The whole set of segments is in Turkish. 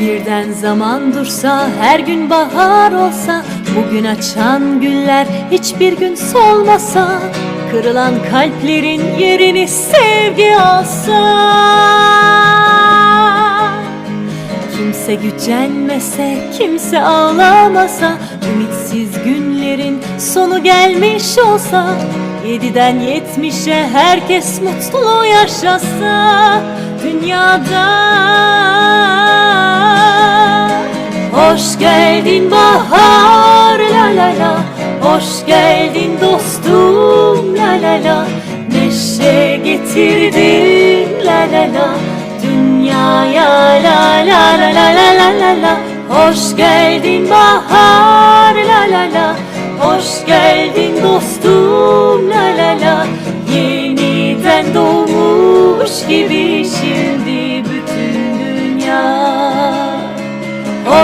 Yeniden zaman dursa her gün bahar olsa Bugün açan güller hiçbir gün solmasa Kırılan kalplerin yerini sevgi alsa. Kimse gücenmese, kimse ağlamasa Ümitsiz günlerin sonu gelmiş olsa Yediden yetmişe herkes mutlu yaşasa Dünyada Hoş geldin bahar la la la. Hoş geldin dostum la la la. Neşe getirdin la la la. Dünyaya la la la la la la la la. Hoş geldin bahar la la la. Hoş geldin dostum la la la. Yeniden doğmuş gibi şimdi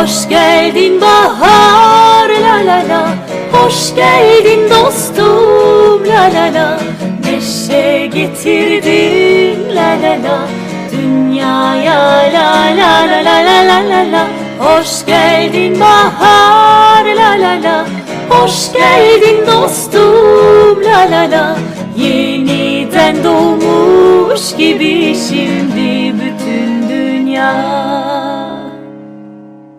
Hoş geldin bahar la la la. Hoş geldin dostum la la la. Neşe getirdin la la la. Dünyaya la la la la la la la la. Hoş geldin bahar la la la. Hoş geldin dostum la la la. Yeniden doğmuş gibi şimdi bütün dünya